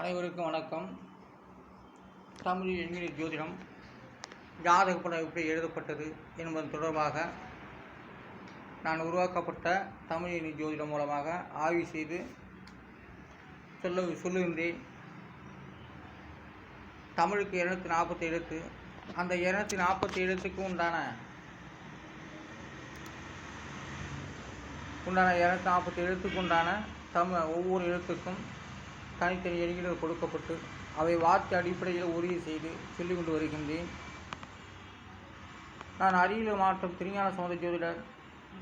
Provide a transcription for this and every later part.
அனைவருக்கும் வணக்கம். தமிழ் எண்ணிலை ஜோதிடம் ஜாதக படம் எப்படி எழுதப்பட்டது என்பது தொடர்பாக நான் உருவாக்கப்பட்ட தமிழ் எண்ணி ஜோதிடம் மூலமாக ஆய்வு செய்து சொல்ல சொல்லுகின்றேன் தமிழுக்கு இரநூத்தி நாற்பத்தி எழுத்து. அந்த இருநூத்தி நாற்பத்தி எழுத்துக்கு உண்டான உண்டான இரநூத்தி நாற்பத்தி எழுத்துக்கு உண்டான தமிழ் ஒவ்வொரு எழுத்துக்கும் தனித்தனி எண்கள் கொடுக்கப்பட்டு அவை வார்த்தை அடிப்படையில் உறுதி செய்து சொல்லிக் கொண்டு வருகின்றேன். நான் அரியலூர் மாவட்டம் திருஞான சமுத ஜோதிடர்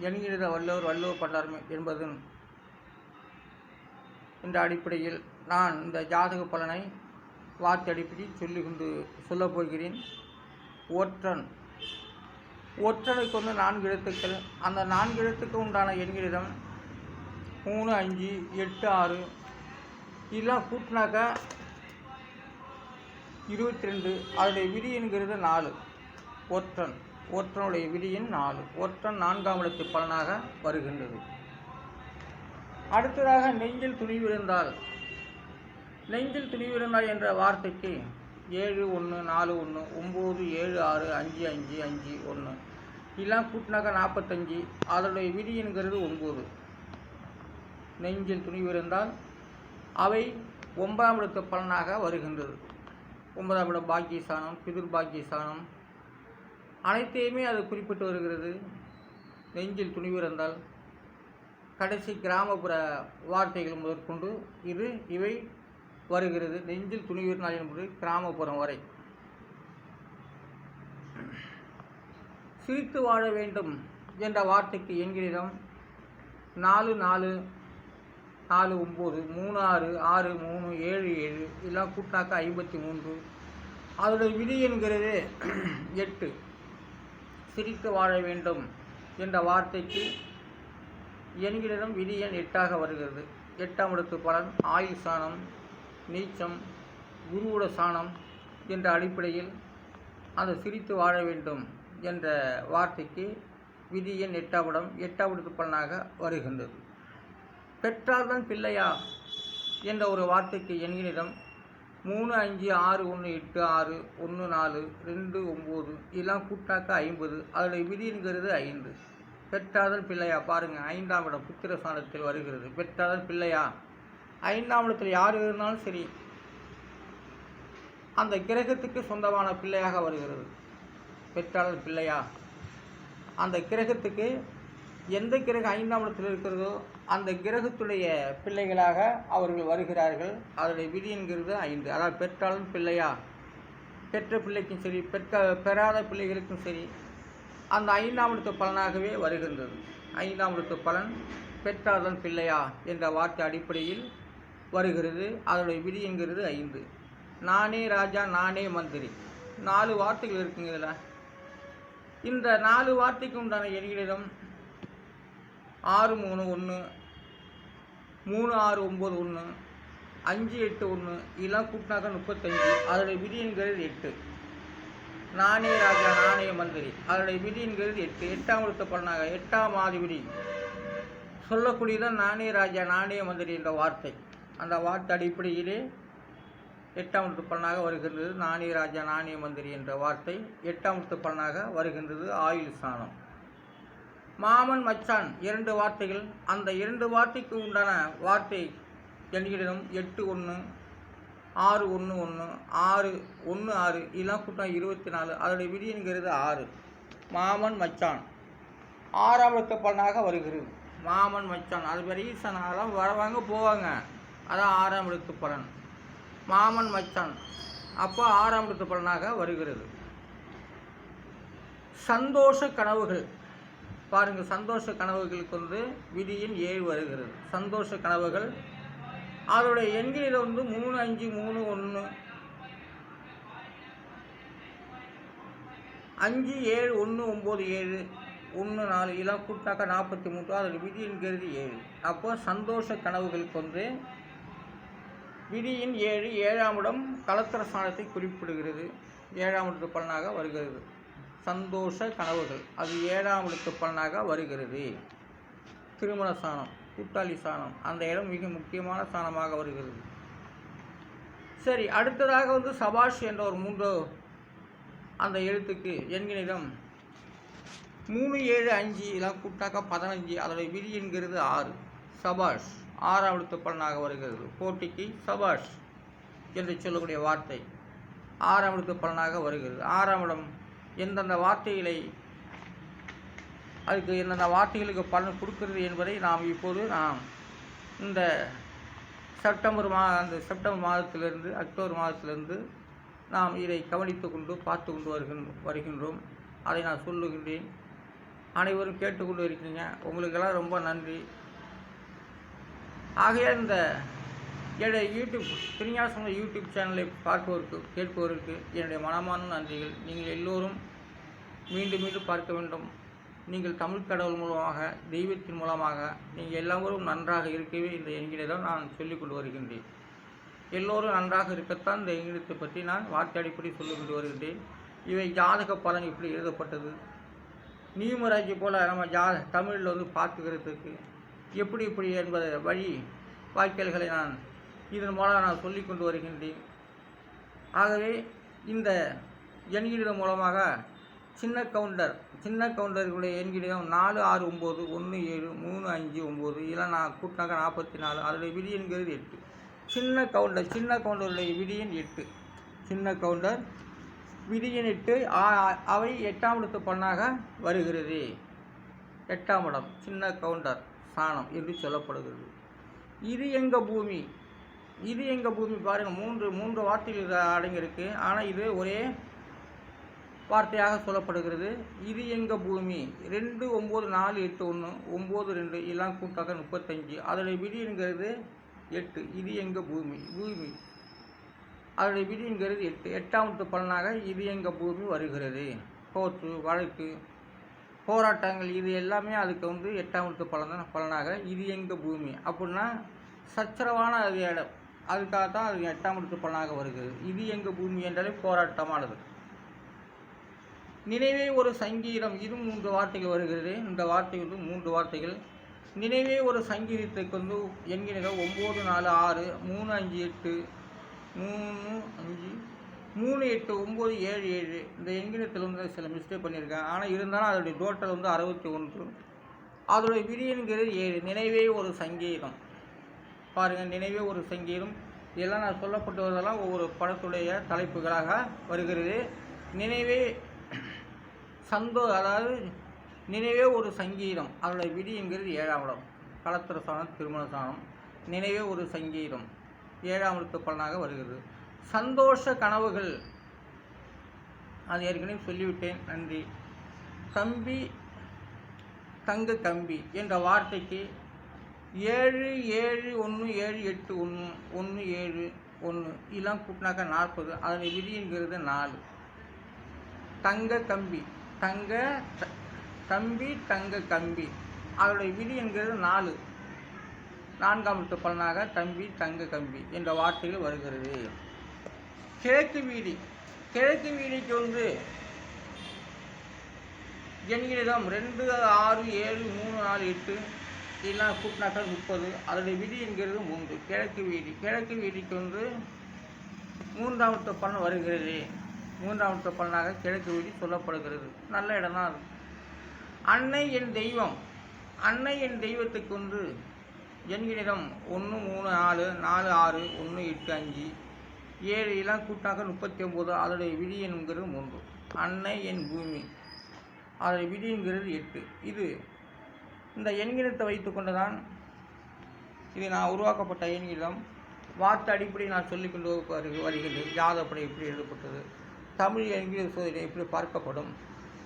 எண்கிற வல்லவர் வல்லவர் பண்டார் என்பதன் என்ற அடிப்படையில் நான் இந்த ஜாதக பலனை வார்த்தை அடிப்படையில் சொல்லி கொண்டு சொல்லப் போகிறேன். ஒற்றன். ஒற்றனுக்கு வந்து நான்கு எழுத்துக்கள். அந்த நான்கு எழுத்துக்கு உண்டான எண்களிடம் மூணு அஞ்சு எட்டு ஆறு இதெல்லாம் கூட்டினாக்கா இருபத்தி ரெண்டு அதனுடைய விதிங்கிறது நாலு. ஒற்றன். ஒற்றனுடைய விதியின் நாலு. ஒற்றன் நான்காம் இடத்து பலனாக வருகின்றது. அடுத்ததாக நெஞ்சில் துணிவிருந்தால் நெஞ்சில் துணிவிருந்தால் என்ற வார்த்தைக்கு ஏழு ஒன்று நாலு ஒன்று ஒம்பது ஏழு ஆறு அஞ்சு அஞ்சு அஞ்சு ஒன்று இதெல்லாம் கூட்டினாக்கா நாற்பத்தஞ்சு. அதனுடைய விதிங்கிறது ஒம்பது நெஞ்சில் துணிவிருந்தால் அவை ஒன்பதாம் இடத்து பலனாக வருகின்றது. ஒன்பதாம் இடம் பாக்கியஸ்தானம் பாக்கிய பாக்கியஸ்தானம். அனைத்தையுமே அது குறிப்பிட்டு வருகிறது. நெஞ்சில் துணிவிருந்தால் கடைசி கிராமப்புற வார்த்தைகள் முதற்கொண்டு இது இவை வருகிறது. நெஞ்சில் துணிவிருந்தால் என்பது கிராமப்புறம் வரை. சிரித்து வாழ வேண்டும் என்ற வார்த்தைக்கு எண்களிடம் நாலு நாலு நாலு ஒம்பது மூணு ஆறு ஆறு மூணு ஏழு ஏழு இதெல்லாம் கூட்டாக்க ஐம்பத்தி மூன்று அதனுடைய விதி என்கிறது எட்டு. சிரித்து வாழ வேண்டும் என்ற வார்த்தைக்கு என்கிறதும் விதி எண் எட்டாக வருகிறது. எட்டாம் இடத்து பலன் ஆயுள் சாணம் நீச்சம் குருவுட சாணம் என்ற அடிப்படையில் அந்த சிரித்து வாழ வேண்டும் என்ற வார்த்தைக்கு விதி எண் எட்டாம் இடம் எட்டாம் இடத்து பலனாக வருகின்றது. பெற்றால்தான் பிள்ளையா? என்ற ஒரு வார்த்தைக்கு எண்ணிடம் மூணு அஞ்சு ஆறு ஒன்று எட்டு ஆறு ஒன்று நாலு ரெண்டு ஒம்பது இதெல்லாம் கூட்டாக்க ஐம்பது அதோடைய விதிங்கிறது ஐந்து. பெற்றாதல் பிள்ளையா? பாருங்கள் ஐந்தாம் இடம் புத்திர சாணத்தில் வருகிறது. பெற்றாதல் பிள்ளையா? ஐந்தாம் இடத்தில் யார் இருந்தாலும் சரி அந்த கிரகத்துக்கு சொந்தமான பிள்ளையாக வருகிறது. பெற்றாளர் பிள்ளையா? அந்த கிரகத்துக்கு எந்த கிரகம் ஐந்தாம் இடத்தில் இருக்கிறதோ அந்த கிரகத்துடைய பிள்ளைகளாக அவர்கள் வருகிறார்கள். அதனுடைய விதி என்கிறது ஐந்து. அதாவது பெற்றாலும் பிள்ளையா? பெற்ற பிள்ளைக்கும் சரி பெற்ற பெறாத பிள்ளைகளுக்கும் சரி அந்த ஐந்தாம் இடத்து பலனாகவே வருகின்றது. ஐந்தாம் இடத்து பலன் பெற்றாதன் பிள்ளையா என்ற வார்த்தை அடிப்படையில் வருகிறது. அதனுடைய விதி என்கிறது ஐந்து. நானே ராஜா நானே மந்திரி. நாலு வார்த்தைகள் இருக்குங்க இதில் இந்த நாலு வார்த்தைக்கு உண்டான எண்களிடம் ஆறு மூணு ஒன்று மூணு ஆறு ஒம்பது ஒன்று அஞ்சு எட்டு ஒன்று இதெல்லாம் கூட்டினாக்கா முப்பத்தஞ்சு. அதோடைய விதி என்கிறது எட்டு. நாணய ராஜா நாணய மந்திரி. அதோடைய விதி என்கிறது எட்டு. எட்டாம் எழுத்த பண்ணாங்க எட்டாம் ஆதிபதி. சொல்லக்கூடியதான் நாணய ராஜா நாணய மந்திரி என்ற வார்த்தை. அந்த வார்த்தை அடிப்படையிலே எட்டாம் எழுத்து பலனாக வருகின்றது. நாணய ராஜா நாணய மந்திரி என்ற வார்த்தை எட்டாம் எழுத்து பலனாக வருகின்றது. ஆயுள் சாணம் மாமன் மச்சான் இரண்டு வார்த்தைகள் அந்த இரண்டு வார்த்தைக்கு உண்டான வார்த்தை என்கிடனும் எட்டு ஒன்று ஆறு ஒன்று ஒன்று ஆறு ஒன்று ஆறு இதெல்லாம் கூட்டம் இருபத்தி நாலு அதோடைய விதிங்கிறது ஆறு. மாமன் மச்சான். ஆறாம் எழுத்து பலனாக வருகிறது. மாமன் மச்சான். அது பெரிய ஈசனாலாம் வரவாங்க போவாங்க. அதான் ஆறாம் எழுத்து பலன் மாமன் மச்சான். அப்போ ஆறாம் எழுத்து பலனாக வருகிறது. சந்தோஷ கனவுகள். பாருங்கள் சந்தோஷ கனவுகளுக்கு வந்து விதியின் ஏழு வருகிறது. சந்தோஷ கனவுகள். அதோடைய எண்களில் வந்து மூணு அஞ்சு மூணு ஒன்று அஞ்சு ஏழு ஒன்று ஒம்பது ஏழு ஒன்று நாலு இதெல்லாம் கூட்டாக்கா நாற்பத்தி மூன்று. அதில் விதி என்கிறது ஏழு அப்போ சந்தோஷ கனவுகளுக்கு வந்து விதியின் ஏழு ஏழாம் இடம் கலத்திர ஸ்தானத்தை குறிப்பிடுகிறது. ஏழாம் இடத்து பலனாக வருகிறது. சந்தோஷ கனவுகள். அது ஏழாம் இடத்து பலனாக வருகிறது. திருமண சாணம் கூட்டாளி சாணம் அந்த இடம் மிக முக்கியமான சாணமாக வருகிறது. சரி அடுத்ததாக வந்து சபாஷ் என்ற ஒரு மூன்று அந்த எழுத்துக்கு எண்களிடம் மூணு ஏழு அஞ்சு இதெல்லாம் கூட்டாக்கா பதினஞ்சு அதோடைய விதி என்கிறது ஆறு. சபாஷ் ஆறாம் எழுத்து பலனாக வருகிறது. போட்டிக்கு சபாஷ் என்று சொல்லக்கூடிய வார்த்தை ஆறாம் எழுத்து பலனாக வருகிறது. ஆறாம் இடம் எந்தெந்த வார்த்தைகளை அதுக்கு எந்தெந்த வார்த்தைகளுக்கு பலன் கொடுக்கிறது என்பதை நாம் இப்போது நாம் இந்த செப்டம்பர் மா அந்த செப்டம்பர் மாதத்திலிருந்து அக்டோபர் மாதத்திலிருந்து நாம் இதை கவனித்து கொண்டு பார்த்து கொண்டு வருகின் வருகின்றோம். அதை நான் சொல்லுகின்றேன். அனைவரும் கேட்டுக்கொண்டு இருக்கீங்க உங்களுக்கெல்லாம் ரொம்ப நன்றி. ஆகையால் இந்த என்னுடைய யூடியூப் திருஞாசன யூடியூப் சேனலை பார்ப்பவருக்கு கேட்பவருக்கு என்னுடைய மனமான நன்றிகள். நீங்கள் எல்லோரும் மீண்டும் மீண்டும் பார்க்க வேண்டும். நீங்கள் தமிழ் கடவுள் மூலமாக தெய்வத்தின் மூலமாக நீங்கள் எல்லோரும் நன்றாக இருக்கவே இந்த எண்களிடம் நான் சொல்லிக் கொண்டு வருகின்றேன். எல்லோரும் நன்றாக இருக்கத்தான் இந்த எங்கிடத்தை பற்றி நான் வார்த்தை அடிப்படை சொல்லிக் கொண்டு வருகின்றேன். இவை ஜாதக பலன் இப்படி எழுதப்பட்டது? நியூமராஜி போல் நம்ம ஜா தமிழில் வந்து பார்த்துக்கிறதுக்கு எப்படி இப்படி என்பதை வழி வாய்க்கால்களை நான் இதன் மூலம் நான் சொல்லி கொண்டு வருகின்றேன். ஆகவே இந்த எண்கிடம் மூலமாக சின்ன கவுண்டர் சின்ன கவுண்டர்களுடைய எண்கிடம் நாலு ஆறு ஒம்பது ஒன்று ஏழு மூணு அஞ்சு ஒம்பது இதெல்லாம் நான் கூட்டினாக்க நாற்பத்தி நாலு அதோடைய விடியன்கிறது எட்டு. சின்ன கவுண்டர் சின்ன கவுண்டருடைய விடியன் எட்டு. சின்ன கவுண்டர் விடியன் எட்டு அவை எட்டாம் இடத்து பண்ணாக வருகிறது. எட்டாம் இடம் சின்ன கவுண்டர் சாணம் என்று சொல்லப்படுகிறது. இது எங்க பூமி? இது எங்க பூமி பாருங்கள் மூன்று மூன்று வார்த்தைகள் அடங்கியிருக்கு. ஆனால் இது ஒரே வார்த்தையாக சொல்லப்படுகிறது. இது எங்க பூமி? ரெண்டு ஒம்பது நாலு எட்டு ஒன்று ஒம்பது ரெண்டு எல்லாம் கூட்டாக முப்பத்தஞ்சு. அதோடைய விதிங்கிறது எட்டு. இது எங்க பூமி? பூமி. அதோடைய விதிங்கிறது எட்டு. எட்டாமத்து பலனாக இது எங்க பூமி வருகிறது. கோர்ட்டு வழக்கு போராட்டங்கள் இது எல்லாமே அதுக்கு வந்து எட்டாமத்து பலன் பலனாக இது எங்க பூமி. அப்படின்னா சச்சரவான அது இடம் அதுக்காக தான் அது எட்டாம் பலனாக வருகிறது. இது எங்கள் பூமி என்றாலே போராட்டமானது. நினைவே ஒரு சங்கீதம் இது மூன்று வார்த்தைகள் வருகிறது. இந்த வார்த்தை வந்து மூன்று வார்த்தைகள். நினைவே ஒரு சங்கீதத்துக்கு வந்து என்கிற ஒம்பது நாலு ஆறு மூணு அஞ்சு எட்டு மூணு அஞ்சு மூணு எட்டு ஒம்பது ஏழு ஏழு இந்த எண்கிணத்தில் வந்து சில மிஸ்டேக் பண்ணியிருக்கேன். ஆனால் இருந்தாலும் அதோடைய டோட்டல் வந்து அறுபத்தி ஒன்று. அதோடைய விதியன்கிறது ஏழு. நினைவே ஒரு சங்கீதம். பாருங்கள் நினைவே ஒரு சங்கீதம். இதெல்லாம் நான் சொல்லப்பட்டுவதெல்லாம் ஒவ்வொரு படத்துடைய தலைப்புகளாக வருகிறது. நினைவே சந்தோ அதாவது நினைவே ஒரு சங்கீதம். அதோட விதிங்கிறது ஏழாம் இடம். கலத்திர சாணம் திருமண சாணம். நினைவே ஒரு சங்கீதம். ஏழாம் இடத்து பலனாக வருகிறது. சந்தோஷ கனவுகள். அது ஏற்கனவே சொல்லிவிட்டேன். நன்றி. கம்பி தங்க கம்பி என்ற வார்த்தைக்கு ஏழு ஏழு ஒன்று ஏழு எட்டு ஒன்று ஒன்று ஏழு ஒன்று இதெல்லாம் கூட்டினாக்கா நாற்பது அதனுடைய விதிங்கிறது நாலு. தங்க கம்பி தங்க த- கம்பி தங்க கம்பி அதனுடைய விதி என்கிறது நாலு. நான்காம் எழுத்து பலனாக தம்பி தங்க கம்பி என்ற வார்த்தைகள் வருகிறது. கிழக்கு வீதி கிழக்கு வீதிக்கு வந்து எண்களிடம் ரெண்டு ஆறு ஏழு மூணு நாலு எட்டு இல்லைன்னா கூட்டினாக்கா முப்பது. அதனுடைய விதி என்கிறது மூன்று. கிழக்கு வீதி. கிழக்கு வீதிக்கு வந்து மூன்றாவது பலன் வருகிறது. மூன்றாவது பலனாக கிழக்கு வீதி சொல்லப்படுகிறது. நல்ல இடம் தான் அது. அன்னை என் தெய்வம். அன்னை என் தெய்வத்துக்கு வந்து எண்களிடம் ஒன்று மூணு நாலு நாலு ஆறு ஒன்று எட்டு அஞ்சு ஏழு எல்லாம் கூட்டாக முப்பத்தி ஒம்பது. அதோடைய விதி என்கிறது மூன்று. அன்னை என் பூமி. அதோடைய விதிங்கிறது எட்டு. இது இந்த எண்கிணத்தை வைத்துக்கொண்டு தான் இது நான் உருவாக்கப்பட்ட எண்கிடம் வார்த்தை அடிப்படையில் நான் சொல்லிக் கொண்டு வருக- வருகின்றேன். ஜாதப்படை எப்படி எழுதப்பட்டது? தமிழ் எண்கிற சோதனை எப்படி பார்க்கப்படும்?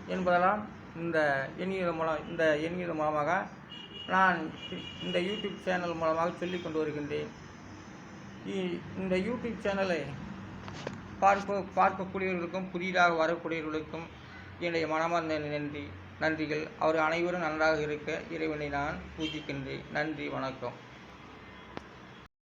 என்பதெல்லாம் இந்த எண்கிற மூலம் இந்த எண்கிற மூலமாக நான் இந்த யூடியூப் சேனல் மூலமாக சொல்லிக் கொண்டு வருகின்றேன். இ- இந்த யூடியூப் சேனலை பார்க்க பார்க்கக்கூடியவர்களுக்கும் புதிதாக வரக்கூடியவர்களுக்கும் என்னுடைய மனமார்ந்த நன்றி. நன்றிகள். அவர் அனைவரும் நன்றாக இருக்க இறைவனை நான் பூஜிக்கின்றேன். நன்றி வணக்கம்.